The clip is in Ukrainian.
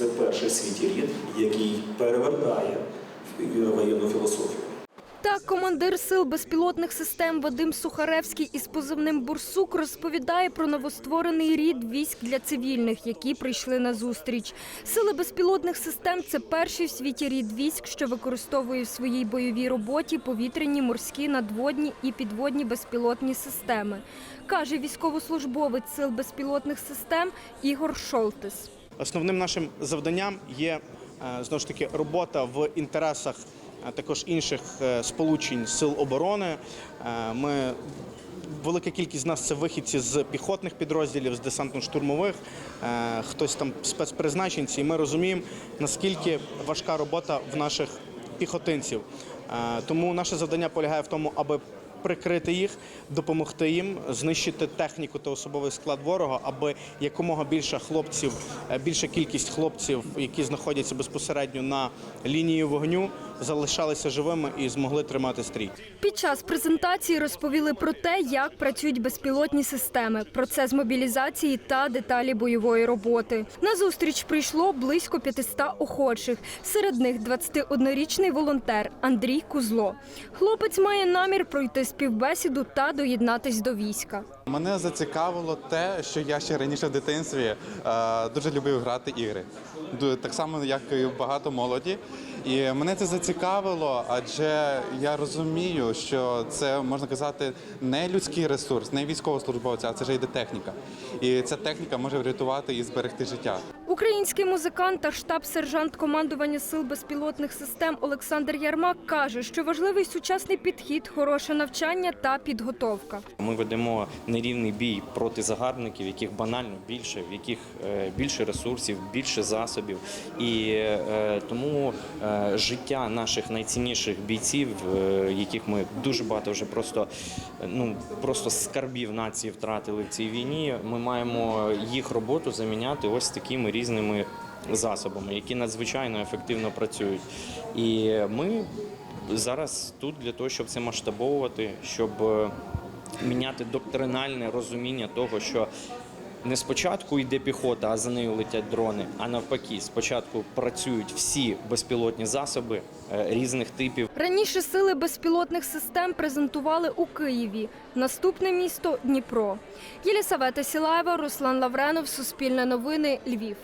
Це перший в світі рід, який перевертає воєнну філософію. Так, командир сил безпілотних систем Вадим Сухаревський із позивним Бурсук розповідає про новостворений рід військ для цивільних, які прийшли на зустріч. Сили безпілотних систем це перший в світі рід військ, що використовує в своїй бойовій роботі повітряні, морські, надводні і підводні безпілотні системи, каже військовослужбовець сил безпілотних систем Ігор Шолтис. Основним нашим завданням є е, знову ж таки робота в інтересах е, також інших е, сполучень сил оборони. Ми велика кількість з нас це вихідці з піхотних підрозділів, з десантно-штурмових, хтось там спецпризначенці. І ми розуміємо, наскільки важка робота в наших піхотинців. Тому наше завдання полягає в тому, аби прикрити їх, допомогти їм знищити техніку та особовий склад ворога, аби якомога більше хлопців, е, більша кількість хлопців, які знаходяться безпосередньо на лінії вогню, залишалися живими і змогли тримати стрій. Під час презентації розповіли про те, як працюють безпілотні системи, процес мобілізації та деталі бойової роботи. На зустріч прийшло близько 500 охочих. Серед них 21-річний волонтер Андрій Кузло. Хлопець має намір пройти співбесіду та доєднатись до війська. Мене зацікавило те, що я ще раніше в дитинстві е, дуже любив грати ігри. Так само, як і багато молоді. І мене це зацікавило, адже я розумію, що це можна казати не людський ресурс, не військовослужбовця, а це вже йде техніка. І ця техніка може врятувати і зберегти життя. Український музикант та штаб-сержант командування сил безпілотних систем Олександр Ярмак каже, що важливий сучасний підхід, хороше навчання та підготовка. Ми ведемо нерівний бій проти загарбників, яких банально більше, в яких е, більше ресурсів, більше засобів. І е, тому е, життя наших найцінніших бійців, яких ми дуже багато вже просто ну просто скарбів нації втратили в цій війні. Ми маємо їх роботу заміняти ось такими різними засобами, які надзвичайно ефективно працюють. І ми зараз тут для того, щоб це масштабовувати, щоб е, міняти доктринальне розуміння того, що не спочатку йде піхота, а за нею летять дрони. А навпаки, спочатку працюють всі безпілотні засоби е, різних типів. Раніше сили безпілотних систем презентували у Києві. Наступне місто Дніпро. Єлісавета Сілаєва, Руслан Лавренов, Суспільне новини, Львів.